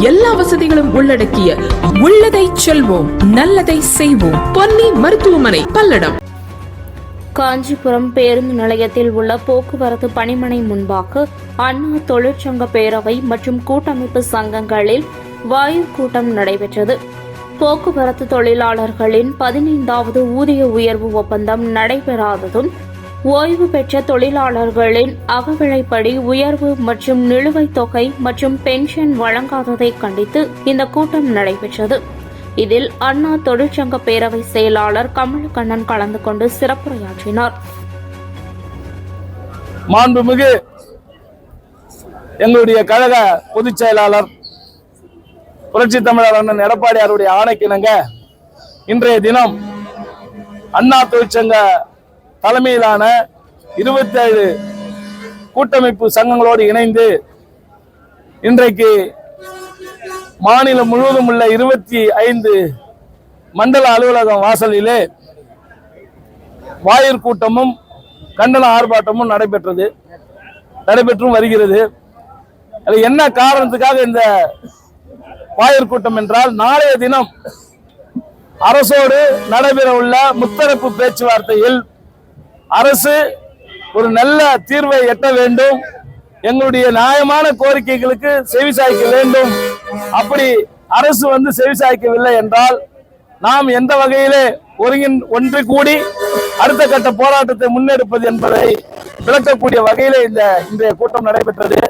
எல்லா வசதிகளும் உள்ளடக்கிய உள்ளதை செல்வோம் நல்லதை செய்வோம். பொன்னி மருத்துவமனை பல்லடம். காஞ்சிபுரம் பேருந்து நிலையத்தில் உள்ள போக்குவரத்து பணிமனை முன்பாக அண்ணா தொழிற்சங்க பேரவை மற்றும் கூட்டமைப்பு சங்கங்களில் வாயு கூட்டம் நடைபெற்றது. போக்குவரத்து தொழிலாளர்களின் பதினைந்தாவது ஊதிய உயர்வு ஒப்பந்தம் நடைபெறாததும் ஓய்வு பெற்ற தொழிலாளர்களின் அகவிலைப்படி உயர்வு மற்றும் நிலுவைத் தொகை மற்றும் பென்ஷன் வழங்காததை கண்டித்து இந்த கூட்டம் நடைபெற்றது. இதில் அண்ணா தொழிற்சங்க பேரவை செயலாளர் கமலக்கண்ணன் கலந்து கொண்டு சிறப்புரையாற்றினார். மாண்புமிகு எங்களுடைய கழக பொதுச் செயலாளர் புரட்சி தமிழர் அண்ணன் எடப்பாடியாருடைய ஆணைக்கிணங்க இன்றைய தினம் அண்ணா தொழிற்சங்க தலைமையிலான இருபத்தேழு கூட்டமைப்பு சங்கங்களோடு இணைந்து இன்றைக்கு மாநிலம் முழுவதும் உள்ள இருபத்தி ஐந்து மண்டல அலுவலகம் வாசலிலே வாயிற் கூட்டமும் கண்டன ஆர்ப்பாட்டமும் நடைபெற்றது நடைபெற்றும் வருகிறது. அது என்ன காரணத்துக்காக இந்த வாயிற் கூட்டம் என்றால் நாளைய தினம் அரசோடு நடைபெற உள்ள முத்தரப்பு பேச்சுவார்த்தையில் அரசு ஒரு நல்ல தீர்வை எட்ட வேண்டும். எங்களுடைய நியாயமான கோரிக்கைகளுக்கு செவி சாய்க்க வேண்டும். அப்படி அரசு வந்து செவி சாய்க்கவில்லை என்றால் நாம் எந்த வகையிலே ஒருங்கின் ஒன்று கூடி அடுத்த கட்ட போராட்டத்தை முன்னெடுப்பது என்பதை விளக்கக்கூடிய வகையிலே இந்த இன்றைய கூட்டம் நடைபெற்றது.